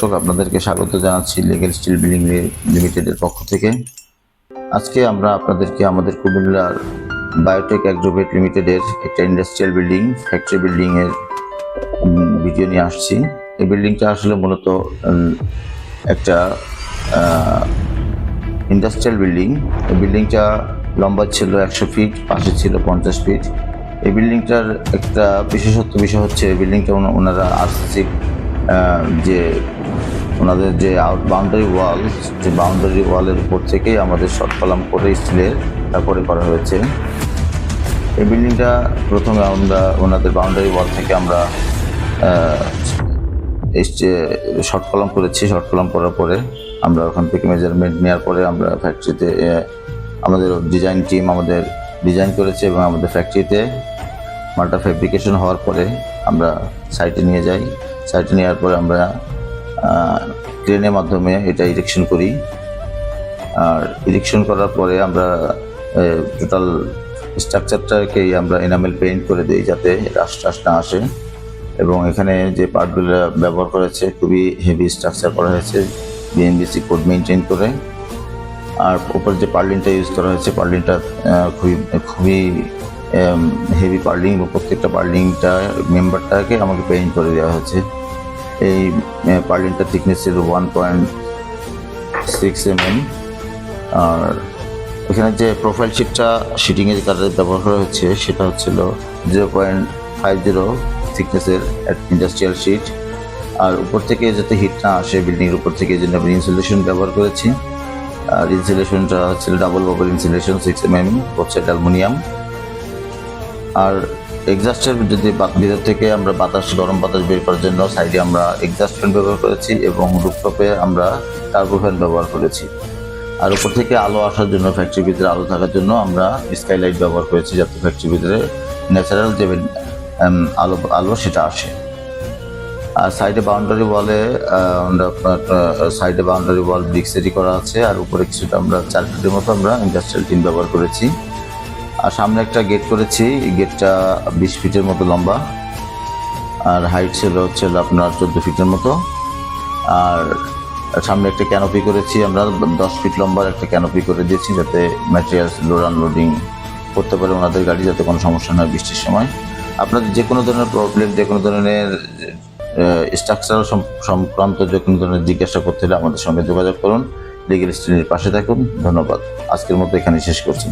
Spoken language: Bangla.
দর্শক আপনাদেরকে স্বাগত জানাচ্ছি লিগেল স্টিল বিল্ডিং লিমিটেডের পক্ষ থেকে। আজকে আমরা আপনাদেরকে আমাদের কুমিল্লার বায়োটেক অ্যাগ্রোভেট লিমিটেডের একটা ইন্ডাস্ট্রিয়াল বিল্ডিং ফ্যাক্টরি বিল্ডিং এর উম, ভিডিও নিয়ে আসছি। এই বিল্ডিংটা আসলে মূলত একটা ইন্ডাস্ট্রিয়াল বিল্ডিং এই বিল্ডিংটা লম্বা ছিল একশো ফিট পাশে ছিল পঞ্চাশ ফিট এই বিল্ডিংটার একটা বিশেষত্ব বিষয় হচ্ছে এই বিল্ডিংটা ওনারা আরসিসি যে ওনাদের যে আউট বাউন্ডারি ওয়াল যে বাউন্ডারি ওয়ালের উপর থেকেই আমাদের শর্ট কলাম করে স্টিলের তারপরে করা হয়েছে। এই বিল্ডিংটা প্রথমে আমরা ওনাদের বাউন্ডারি ওয়াল থেকে আমরা শর্ট কলাম করেছি শর্ট কলাম করার পরে আমরা ওখান থেকে মেজারমেন্ট নেওয়ার পরে আমরা ফ্যাক্টরিতে আমাদের ডিজাইন টিম আমাদের ডিজাইন করেছে এবং আমাদের ফ্যাক্টরিতে মাল্টা ফেব্রিকেশন হওয়ার পরে আমরা সাইটে নিয়ে যাই। সাইটে নেওয়ার পরে আমরা ক্রেনের মাধ্যমে এটা ইরেকশন করি। আর ইরেকশন করার পরে আমরা টোটাল স্ট্রাকচারটাকেই আমরা এনামেল পেইন্ট করে দিই যাতে রাস টাস না আসে। এবং এখানে যে পার্টগুলো ব্যবহার করেছে, খুবই হেভি স্ট্রাকচার করা হয়েছে বিএনবিসি কোড মেনটেন করে। আর উপর যে পার্লিনটা ইউজ করা হয়েছে পার্লিনটা খুবই খুবই হেভি পার্লিং প্রত্যেকটা পার্লিংটা মেম্বারটাকে আমাকে পেইন্ট করে দেওয়া হয়েছে। এই পার্লিনটা থিকনেস ছিল one point six M M আর এখানে যে প্রোফাইল শিটটা শিটিংয়ের কাজে ব্যবহার করা হচ্ছে, সেটা হচ্ছিল জিরো পয়েন্ট ফাইভ জিরো থিকনেসের ইন্ডাস্ট্রিয়াল শিট আর উপর থেকে যাতে হিট না আসে বিল্ডিংয়ের উপর থেকে এই আমি ইনসুলেশন ব্যবহার করেছি। আর ইনসুলেশনটা হচ্ছিল double bubble insulation six M M side aluminium আর এক্সাস্টের যদি ভিতর থেকে আমরা বাতাস, গরম বাতাস বের করার জন্য সাইডে আমরা এক্সাস্ট ফ্যান ব্যবহার করেছি এবং রুপটপে আমরা টার্বো ফ্যান ব্যবহার করেছি। আর উপর থেকে আলো আসার জন্য ফ্যাক্টরির ভিতরে আলো থাকার জন্য আমরা স্কাইলাইট ব্যবহার করেছি যাতে ফ্যাক্টরির ভিতরে ন্যাচারাল যে আলো আলো সেটা আসে। আর সাইডে বাউন্ডারি ওয়ালে আমরা সাইডে বাউন্ডারি ওয়াল ব্রিক্সেরই করা আছে। আর উপরে কিছুটা আমরা চার ফিটের মতো আমরা ইন্ডাস্ট্রিয়াল টিন ব্যবহার করেছি। আর সামনে একটা গেট করেছি। গেটটা বিশ ফিটের মতো লম্বা। আর হাইট ছিল হচ্ছে আপনার চোদ্দ ফিটের মতো। আর সামনে একটা ক্যানোপি করেছি। আমরা দশ ফিট লম্বার একটা ক্যানোপি করে দিয়েছি যাতে ম্যাটেরিয়ালস লোড আনলোডিং করতে পারে ওনাদের গাড়ি যাতে কোনো সমস্যা না হয় বৃষ্টির সময়। আপনাদের যে কোনো ধরনের প্রবলেম যে কোনো ধরনের স্ট্রাকচারাল সংক্রান্ত যে কোনো ধরনের জিজ্ঞাসা করতে হলে আমাদের সঙ্গে যোগাযোগ করুন। লিগেল স্ট্রিনের পাশে থাকুন। ধন্যবাদ। আজকের মতো এখানে শেষ করছি।